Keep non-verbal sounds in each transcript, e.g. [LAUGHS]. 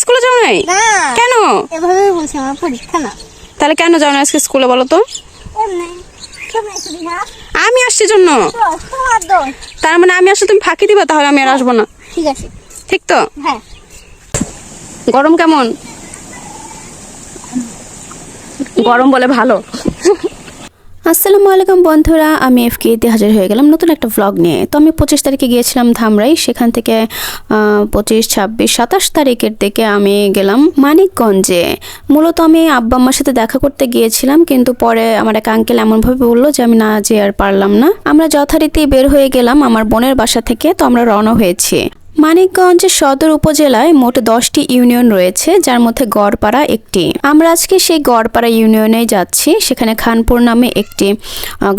স্কুলে যাও নাই? না। কেন? এভাবে বলছি আমার পরীক্ষা না। তাহলে কেন যাও না আজকে স্কুলে বলো তো? আমি আসছি জন্য। তো তোমার দোষ। তার মানে আমি আসলে তুমি ফাঁকি দিবা তাহলে আমি আর আসব না। ঠিক আছে। ঠিক তো? হ্যাঁ। গরম কেমন? [LAUGHS] গরম বলে ভালো। আসসালামু আলাইকুম বন্ধুরা, আমি এফ কে হাজির হয়ে গেলাম নতুন একটা ভ্লগ নিয়ে। তো আমি পঁচিশ তারিখে গিয়েছিলাম ধামরাই, সেখান থেকে পঁচিশ, ছাব্বিশ, সাতাশ তারিখের দিকে আমি গেলাম মানিকগঞ্জে। মূলত আমি আব্বা আম্মার সাথে দেখা করতে গিয়েছিলাম, কিন্তু পরে আমার এক আঙ্কেল এমনভাবে বলল যে, আমি না যে আর পারলাম না। আমরা যথারীতি বের হয়ে গেলাম আমার বোনের বাসা থেকে, তো আমরা রওনা হয়েছি। মানিকগঞ্জ সদর উপজেলায় মোট দশটি ইউনিয়ন রয়েছে, যার মধ্যে গড়পাড়া একটি। আমরা আজকে সেই গড়পাড়া ইউনিয়নে যাচ্ছি, সেখানে খানপুর নামে একটি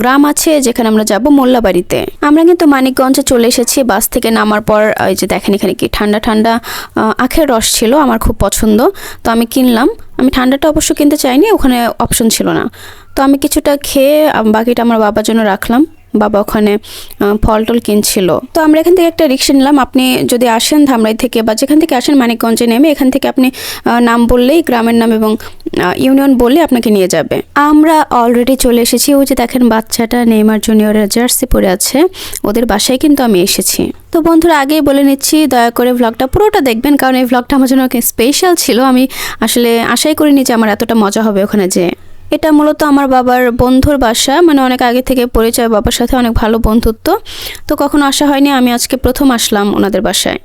গ্রাম আছে, যেখানে আমরা যাব মোল্লাবাড়িতে। আমরা কিন্তু মানিকগঞ্জে চলে এসেছি, বাস থেকে নামার পর ওই যে দেখেন এখানে কি ঠান্ডা ঠান্ডা আখের রস ছিল, আমার খুব পছন্দ। তো আমি কিনলাম। আমি ঠান্ডাটা অবশ্য কিনতে চাইনি, ওখানে অপশন ছিল না। তো আমি কিছুটা খেয়ে বাকিটা আমার বাবার জন্য রাখলাম। বাবা ওখানে ফল টল কিনছিল। তো আমরা এখান থেকে একটা রিক্সা নিলাম। আপনি যদি আসেন ধামরাই থেকে বা যেখান থেকে আসেন মানিকগঞ্জে নেমে, এখান থেকে আপনি নাম বললেই গ্রামের নাম এবং ইউনিয়ন বললে আপনাকে নিয়ে যাবে। আমরা অলরেডি চলে এসেছি। ওই যে দেখেন বাচ্চাটা নেইমার জুনিয়রের জার্সি পরে আছে। ওদের বাসায় কিন্তু আমি এসেছি। তো বন্ধুরা, আগেই বলে নিচ্ছি, দয়া করে ভ্লগটা পুরোটা দেখবেন, কারণ এই ভ্লগটা আমার জন্য স্পেশাল ছিল। আমি আসলে আশাই করিনি যে আমার এতটা মজা হবে ওখানে যে এটা মূলত আমার বাবার বন্ধুর বাসা মানে অনেক আগে থেকে পরিচয় বাবার সাথে অনেক ভালো বন্ধুত্ব। তো কখনো আসা হয়নি, আমি আজকে প্রথম আসলাম ওনাদের বাসায়।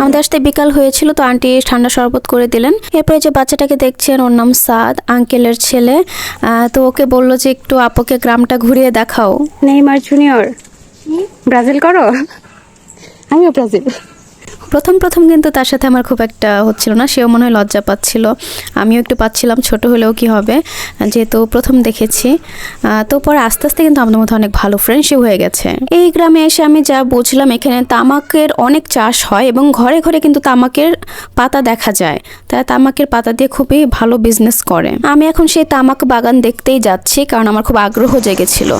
আমাদের আসতে বিকাল হয়েছিল, তো আন্টি ঠান্ডা শরবত করে দিলেন। এরপরে যে বাচ্চাটাকে দেখছেন, ওর নাম সাদ, আঙ্কেলের ছেলে। তো ওকে বলল যে একটু আপুকে গ্রামটা ঘুরিয়ে দেখাও। Neymar junior. ব্রাজিল করো? আমিও ব্রাজিল। প্রথম প্রথম কিন্তু তার সাথে আমার খুব একটা হচ্ছিল না, সেও মনে হয় লজ্জা পাচ্ছিল। আমিও একটু পাচ্ছিলাম, ছোট হলেও কি হবে? যেহেতু প্রথম দেখেছি। তো পরে আস্তে আস্তে কিন্তু আমাদের মধ্যে অনেক ভালো ফ্রেন্ডশিপ হয়ে গেছে। এই গ্রামে এসে আমি যা বুঝলাম, এখানে তামাকের অনেক চাষ হয় এবং ঘরে ঘরে কিন্তু তামাকের পাতা দেখা যায়। তারা তামাকের পাতা দিয়ে খুবই ভালো বিজনেস করে। আমি এখন সেই তামাক বাগান দেখতেই যাচ্ছি, কারণ আমার খুব আগ্রহ জেগেছিল।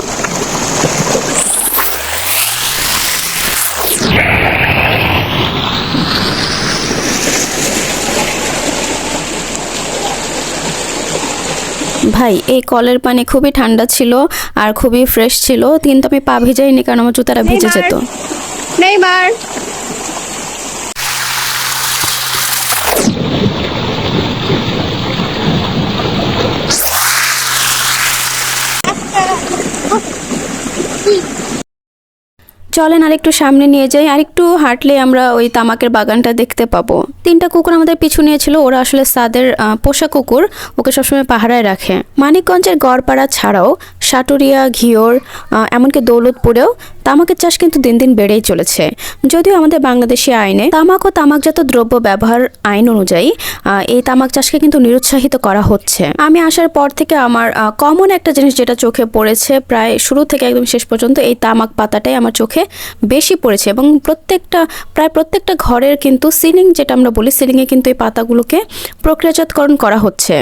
ভাই এই কলের পানি খুবই ঠান্ডা ছিল আর খুবই ফ্রেশ ছিল। কিন্তু আমি পা ভিজাইনি কারণ আমার জুতাটা ভিজে যেত। নেইমার। চলেন আর একটু সামনে নিয়ে যাই আর একটু হাঁটলে আমরা ওই তামাকের বাগানটা দেখতে পাবো। তিনটা কুকুর আমাদের পিছু নিয়েছিল, ওরা আসলে সাদের পোষা কুকুর, ওকে সবসময় পাহারায় রাখে। মানিকগঞ্জের গড়পাড়া ছাড়াও সাটুরিয়া, ঘিওর এমনকি দৌলতপুরেও তামাকের চাষ কিন্তু দিন দিন বেড়েই চলেছে। যদিও আমাদের বাংলাদেশি আইনে তামাক ও তামাকজাত দ্রব্য ব্যবহার আইন অনুযায়ী এই তামাক চাষকে কিন্তু নিরুৎসাহিত করা হচ্ছে। আমি আসার পর থেকে আমার কমন একটা জিনিস যেটা চোখে পড়েছে প্রায় শুরু থেকে একদম শেষ পর্যন্ত, এই তামাক পাতাটাই আমার চোখে বেশি পড়েছে এবং প্রত্যেকটা, প্রায় প্রত্যেকটা ঘরের কিন্তু সিলিং যেটা আমরা বলি, সিলিংয়ে কিন্তু এই পাতাগুলোকে প্রক্রিয়াজাতকরণ করা হচ্ছে।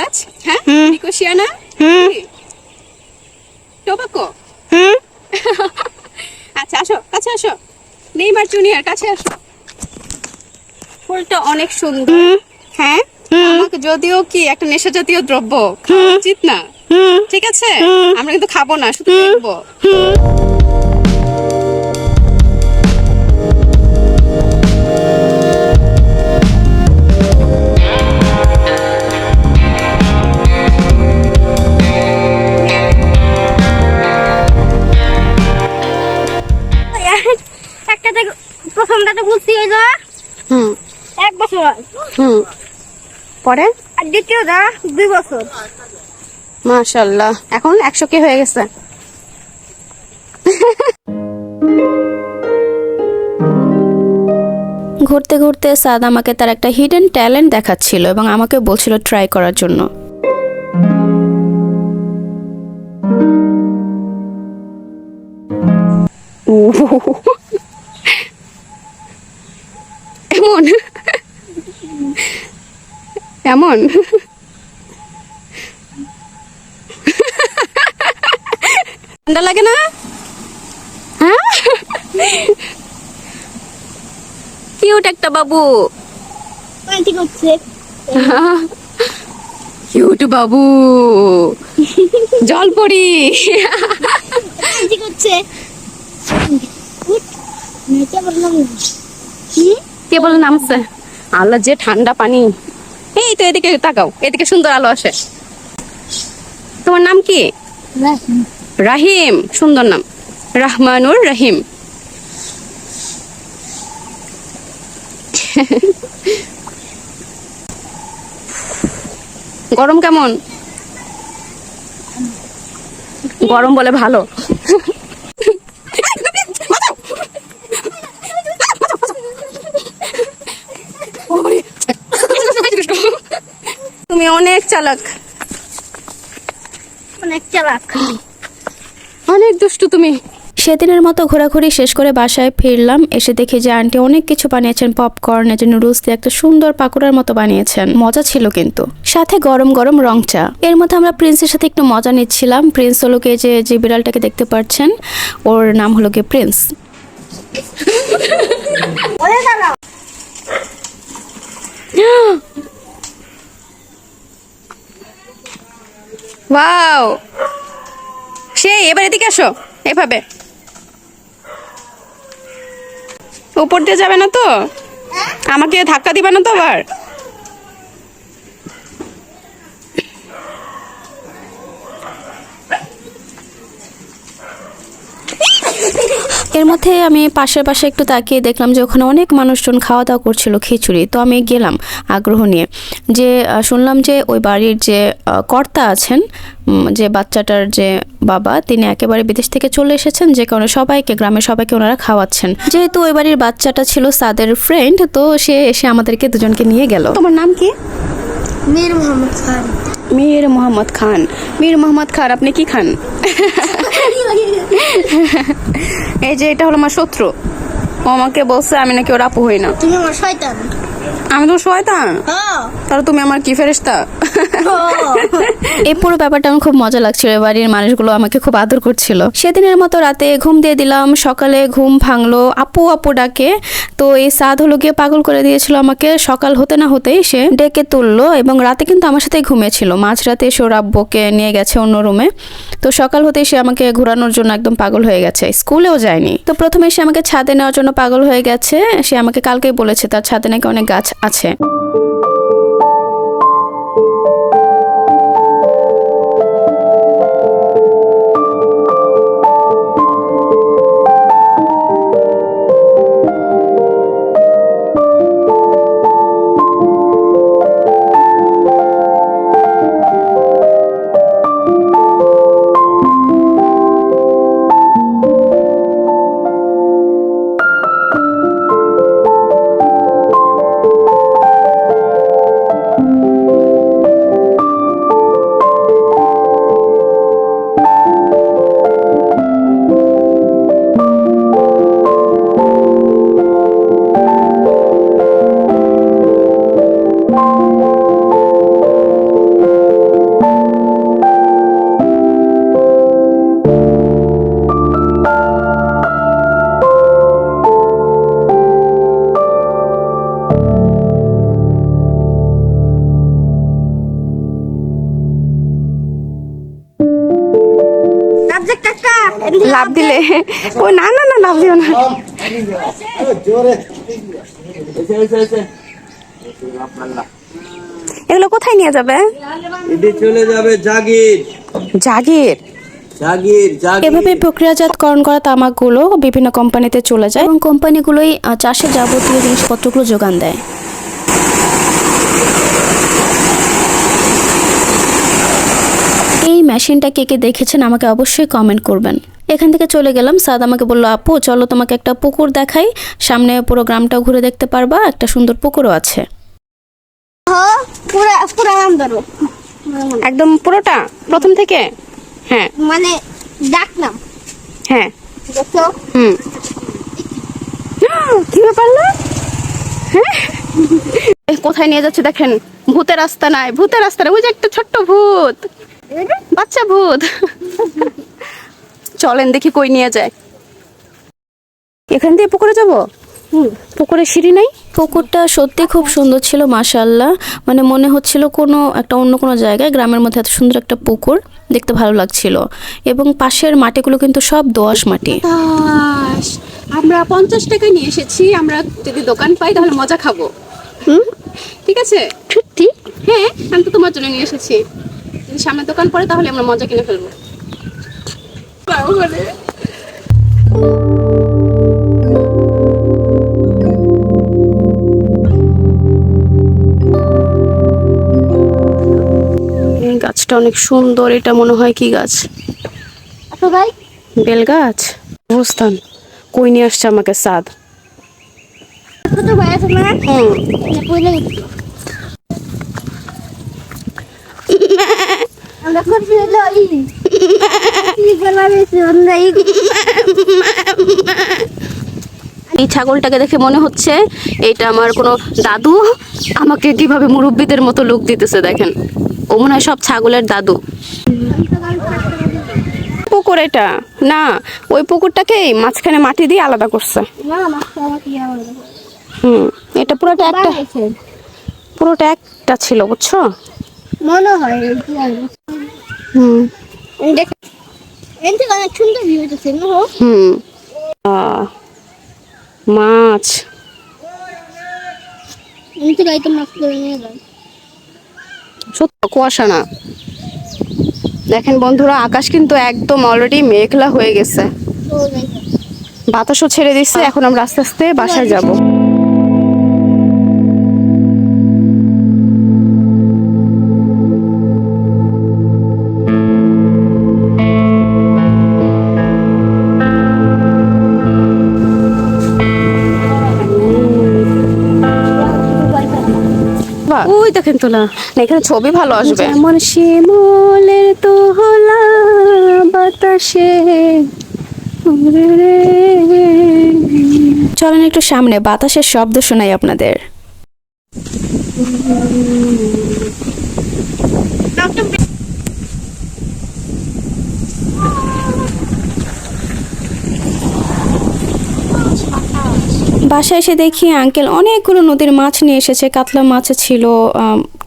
গাছ হ্যাঁ? Nicotiana tobacco? আচ্ছা আসো কাছে আসো। নেইমার জুনিয়র কাছে আসো। ফুলটা অনেক সুন্দর। হ্যাঁ? তামাক যদিও কি একটা নেশা জাতীয় দ্রব্য উচিত না। ঠিক আছে? আমরা কিন্তু খাব না শুধু দেখব। দ্বিতীয়টা দুই বছর। মাশাল্লাহ। এখন একশো কে হয়ে গেছে। ঘুরতে ঘুরতে সাদ আমাকে তার একটা হিডেন ট্যালেন্ট দেখাচ্ছিল এবং আমাকে বলছিল ট্রাই করার জন্য। এমন। এমন। ঠান্ডা লাগে না? হ্যাঁ? কিউট একটা বাবু। করছে। কিউট বাবু। জল পড়ি করছে। কে? বলে নামছে আল্লাহ যে ঠান্ডা পানি। এই তো এদিকে তাকাও এদিকে সুন্দর আলো আসে। তোমার নাম কি? রাহিম, সুন্দর নাম। রাহমানুর রাহিম। গরম কেমন? গরম বলে ভালো। তুমি অনেক চালাক। অনেক চালাক। অনেক দুষ্টু তুমি। সেদিনের মতো ঘোরাঘুরি শেষ করে বাসায় ফিরলাম এসে দেখি যে আন্টি অনেক কিছু বানিয়েছেন পপকর্ন এই যে নুডলস দিয়ে একটা সুন্দর পাকোড়ার মতো বানিয়েছেন। মজা ছিল কিন্তু। সাথে গরম গরম রং চা। এর মধ্যে আমরা প্রিন্সের সাথে একটু মজা নিচ্ছিলাম। প্রিন্স হলো কে যে যে বিড়ালটাকে দেখতে পাচ্ছেন ওর নাম হলো কে প্রিন্স। ওরে সেই এবার এদিকে আসো এভাবে। উপর দিয়ে যাবে না তো? আমাকে ধাক্কা দিবে না তো আবার? এর মধ্যে আমি পাশের পাশে একটু তাকিয়ে দেখলাম যে ওখানে অনেক মানুষজন খাওয়া দাওয়া করছিল খিচুড়ি। তো আমি গেলাম আগ্রহ নিয়ে। যে শুনলাম যে ওই বাড়ির যে কর্তা আছেন যে বাচ্চাটার যে বাবা তিনি একেবারে বিদেশ থেকে চলে এসেছেন যে কারণে সবাইকে গ্রামের সবাইকে ওনারা খাওয়াচ্ছেন। যেহেতু ওই বাড়ির বাচ্চাটা ছিল সাদের ফ্রেন্ড তো সে এসে আমাদেরকে দুজনকে নিয়ে গেল। তোমার নাম কি? মীর মোহাম্মদ খান। মীর মোহাম্মদ খান। মীর মোহাম্মদ খান আপনি কি খান? [LAUGHS] এই যে এটা হলো আমার শত্রু। ও আমাকে বলছে আমি নাকি ওর আপু হই না। তুমি আমার শয়তান। আমি তো শয়তান? হ্যাঁ। তাহলে তুমি আমার কি ফেরেস্তা এই পুরো ব্যাপারটা আমার খুব মজা লাগছিল বাড়ির মানুষগুলো আমাকে খুব আদর করছিল। সেদিনের মতো রাতে ঘুম দিয়ে দিলাম, সকালে ঘুম ভাঙলো, আপু আপু ডাকে, তো এই সাদ হলো গিয়ে পাগল করে দিয়েছিল আমাকে, সকাল হতে না হতেই সে ডেকে তুললো এবং রাতে কিন্তু আমার সাথেই ঘুমিয়েছিল। মাঝরাতে সে ওর আব্বুকে নিয়ে গেছে অন্য রুমে, তো সকাল হতেই সে আমাকে ঘোরানোর জন্য একদম পাগল হয়ে গেছে। স্কুলেও যায়নি। তো প্রথমে সে আমাকে ছাদে নেওয়ার জন্য পাগল হয়ে গেছে, সে আমাকে কালকেই বলেছে, তার ছাদে নাকি অনেক গাছ আছে। লাভ দিলে? ও না না না লাভ দিও না। এগুলো কোথায় নিয়ে যাবে? এটি চলে যাবে জাগির। জাগির? এভাবে প্রক্রিয়াজাতকরণ করা তামাকগুলো বিভিন্ন কোম্পানিতে চলে যায় এবং কোম্পানিগুলোই চাষের যাবতীয় জিনিসপত্রগুলো যোগান দেয়। এই মেশিনটা কে কে দেখেছেন আমাকে অবশ্যই কমেন্ট করবেন। এখান থেকে চলে গেলাম সাদ আমাকে বলল আপু চলো তোমাকে একটা পুকুর দেখাই। সামনে পুরো গ্রামটাও ঘুরে দেখতে পারবা একটা সুন্দর পুকুরও আছে। হ পুরা পুরা নাম ধরো। একদম পুরোটা? প্রথম থেকে? হ্যাঁ। মানে ডাক নাম। হ্যাঁ। হুম। কি না? হ্যাঁ? কোথায় নিয়ে যাচ্ছে দেখেন? ভূতের রাস্তা নাই ভূতের রাস্তা নাই ওই যে একটা ছোট্ট ভূত। বাচ্চা ভূত। চলেন দেখি কই নিয়ে যায়। এখান দিয়ে পুকুরে যাব? পুকুরে সিঁড়ি নাই? পুকুরটা সত্যি খুব সুন্দর ছিল মাশাল্লাহ মানে মনে হচ্ছিল কোনো একটা অন্য কোনো জায়গায় গ্রামের মধ্যে এত সুন্দর একটা পুকুর দেখতে ভালো লাগছিল। এবং পাশের মাটিগুলো কিন্তু সব দোআঁশ মাটি। আমরা পঞ্চাশ টাকা নিয়ে এসেছি আমরা যদি দোকান পাই তাহলে মজা খাব। হুম? ঠিক আছে? সত্যি? হ্যাঁ আমি তো তোমার জন্য নিয়ে এসেছি। যদি সামনে দোকান পড়ে তাহলে আমরা মজা কিনে ফেলব। গাছটা অনেক সুন্দর এটা মনে হয় কি গাছ? ভাই? বেল গাছ? বুঝতাম কই নিয়ে আসছে আমাকে সাদ? হুম। এই ছাগলটাকে দেখে মনে হচ্ছে এটা আমার কোনো দাদু। আমাকে কীভাবে মুরব্বীদের মতো লুক দিতেছে দেখেন। ও মনে হয় সব ছাগলের দাদু। পুকুর এটা। না, ওই পুকুরটাকে মাঝখানে মাটি দিয়ে আলাদা করছে। হুম, এটা পুরোটা একটা পুরোটা একটা ছিল, বুঝছ? মনে হয় হুম। অনেক সুন্দর ভিউ হুম। মাছ। নিয়ে সত্য কুয়াশা না। দেখেন বন্ধুরা আকাশ কিন্তু একদম অলরেডি মেঘলা হয়ে গেছে। বাতাসও ছেড়ে দিচ্ছে এখন আমরা আস্তে আস্তে বাসায় যাব। দেখেন তোলা না। এখানে ছবি ভালো আসবে। এমন শিমলের তো হলা বাতাসে চলেন একটু সামনে বাতাসের শব্দ শোনাই আপনাদের। বাসায় এসে দেখি আঙ্কেল অনেকগুলো নদীর মাছ নিয়ে এসেছে কাতলা মাছ ছিল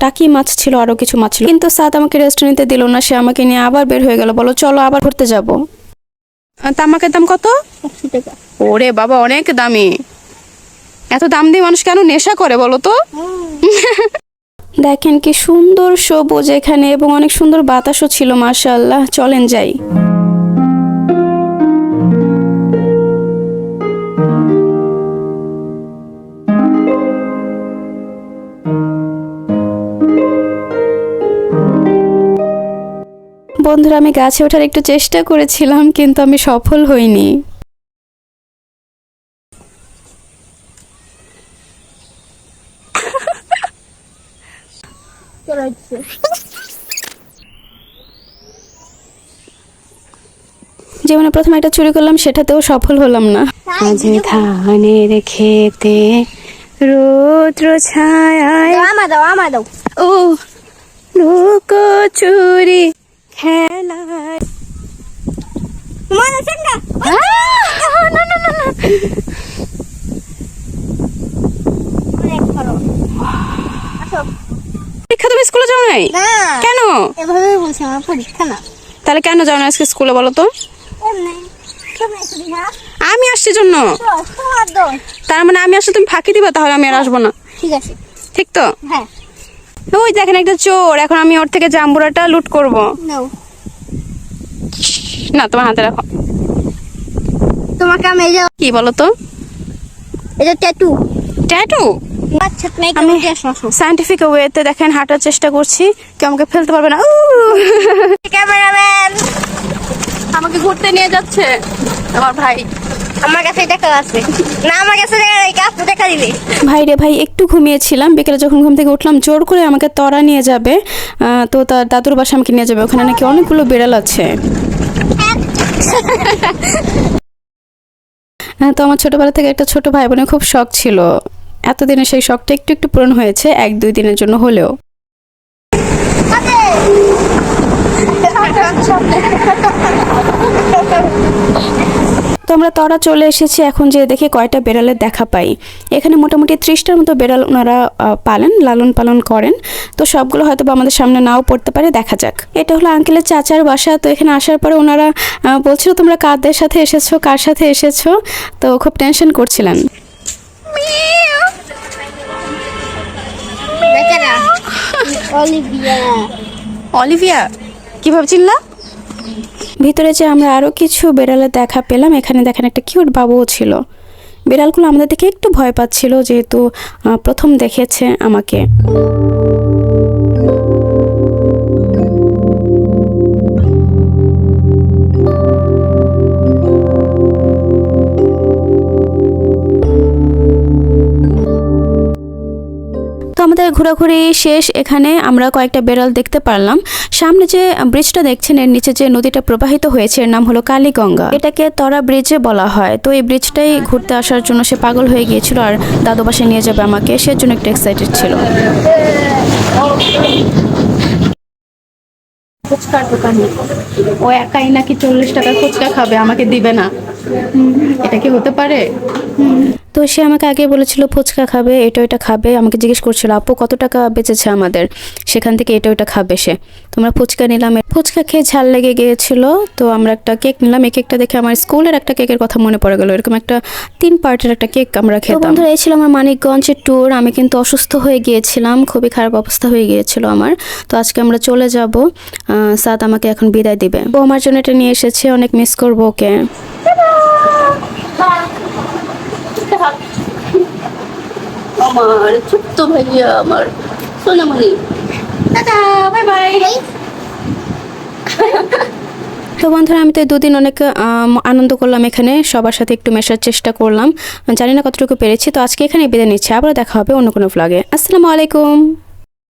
টাকি মাছ ছিল আরও কিছু মাছ ছিল। কিন্তু সাদ আমাকে রেস্টুরেন্টে দিল না সে আমাকে নিয়ে আবার বের হয়ে গেল বলো চলো আবার ঘুরতে যাব। তামাকের দাম কত? ওরে বাবা অনেক দামি। এত দাম দিয়ে মানুষ কেন নেশা করে বলো তো? দেখেন কি সুন্দর সবুজ এখানে এবং অনেক সুন্দর বাতাসও ছিল মাশাআল্লাহ চলেন যাই। বন্ধুরা আমি গাছে ওঠার একটু চেষ্টা করেছিলাম কিন্তু আমি সফল হইনি। জীবনে প্রথমে একটা চুরি করলাম সেটাতেও সফল হলাম না। ধানের খেতে রৌদ্র ছায় আমা দাও আমা দাও। ও লুকো চুরি খেলায়। মনে না। পরীক্ষা তুমি স্কুলে যাও নাই? কেন? এভাবে বলছি আমার পরীক্ষা না। তাহলে কেন যাও না আজকে স্কুলে বলো তো? রিহা আমি আসছি জন্য। তার মানে আমি আসলে তুমি ফাঁকি দিবা তাহলে আমি আর আসব না। ঠিক আছে। ঠিক তো? হ্যাঁ। ওই দেখেন একটা চোর এখন আমি ওর থেকে জাম্বুরাটা লুট করব। না তোমার হাতে রাখো। তোমাকে আমি এই কি বলো তো এটা ট্যাটু ট্যাটু আমি সাইন্টিফিক ওয়েতে দেখেন হাঁটার চেষ্টা করছি কেউ আমাকে ফেলতে পারবে না! ক্যামেরাম্যান আমাকে ঘুরতে নিয়ে যাচ্ছে। আমার ভাই। আমার কাছে টাকা আছে। না আমার কাছে টাকা নেই কাছে টাকা দিবে। ভাই রে ভাই একটু ঘুমিয়েছিলাম। বিকেলে যখন ঘুম থেকে উঠলাম জোর করে আমাকে তরা নিয়ে যাবে। তো তার দাদুর বাসা আমাকে নিয়ে যাবে। ওখানে নাকি অনেকগুলো বিড়াল আছে। তো আমার ছোটবেলা থেকে একটা ছোট ভাই বোনের খুব শখ ছিল। এতদিনে সেই শখটা একটু একটু পূরণ হয়েছে এক দুই দিনের জন্য হলেও তো আমরা তরা চলে এসেছি এখন যে দেখি কয়টা বেড়ালের দেখা পাই। এখানে মোটামুটি ত্রিশটার মতো বেড়াল ওনারা পালেন লালন পালন করেন। তো সবগুলো হয়তো বা আমাদের সামনে নাও পড়তে পারে দেখা যাক। এটা হলো আঙ্কেলের চাচার বাসা তো এখানে আসার পরে ওনারা বলছিল তোমরা কাদের সাথে এসেছ? কার সাথে এসেছ? তো খুব টেনশন করছিলেন। অলিভিয়া। অলিভিয়া কি ভাবছিলা? ভিতরে যে আমরা আরও কিছু বেড়ালের দেখা পেলাম, এখানে দেখেন একটা কিউট বাবুও ছিল। বিড়ালগুলো আমাদের দেখে একটু ভয় পাচ্ছিল, যেহেতু প্রথম দেখেছে আমাকে। আমাদের ঘোরাঘুরি শেষ, এখানে আমরা কয়েকটা বেড়াল দেখতে পারলাম। সামনে যে ব্রিজটা দেখছেন, এর নিচে যে নদীটা প্রবাহিত হয়েছে, এর নাম হলো কালীগঙ্গা। এটাকে তরা ব্রিজে বলা হয়। তো এই ব্রিজটাই ঘুরতে আসার জন্য সে পাগল হয়ে গিয়েছিল আর দাদু বাসায় নিয়ে যাবে আমাকে। সেজন্য একটু এক্সাইটেড ছিল। ও একাই নাকি চল্লিশ টাকা ফুচকা খাবে, আমাকে দিবে না। এটা কি হতে পারে? তো সে আমাকে আগে বলেছিল ফুচকা খাবে এটা ওটা খাবে। আমাকে জিজ্ঞেস করছিল আপু কত টাকা বেঁচেছে আমাদের? সেখান থেকে এটা ওটা খাবে সে। তোমরা ফুচকা নিলাম। ফুচকা খেয়ে ঝাল লেগে গিয়েছিল তো আমরা একটা কেক নিলাম। এই কেকটা দেখে আমার স্কুলের একটা কেকের কথা মনে পড়ে গেল। এরকম একটা তিন পার্টের একটা কেক আমরা খেতাম। বন্ধুরা এই ছিল আমার মানিকগঞ্জের ট্যুর আমি কিন্তু অসুস্থ হয়ে গিয়েছিলাম। খুবই খারাপ অবস্থা হয়ে গিয়েছিল আমার। তো আজকে আমরা চলে যাব। সাদ আমাকে এখন বিদায় দিবে। ও আমার জন্য এটা নিয়ে এসেছে অনেক মিস করব ওকে। আমার ছোট্ট ভাইয়া আমার। সোনামণি। টাটা বাই বাই তো বন্ধুরা আমি তো এই দুদিন অনেক আনন্দ করলাম এখানে। সবার সাথে একটু মেশার চেষ্টা করলাম। জানি না কতটুকু পেরেছি তো আজকে এখানে বিদায় নিচ্ছি। আবারও দেখা হবে অন্য কোনো ফ্লগে আসসালামু আলাইকুম।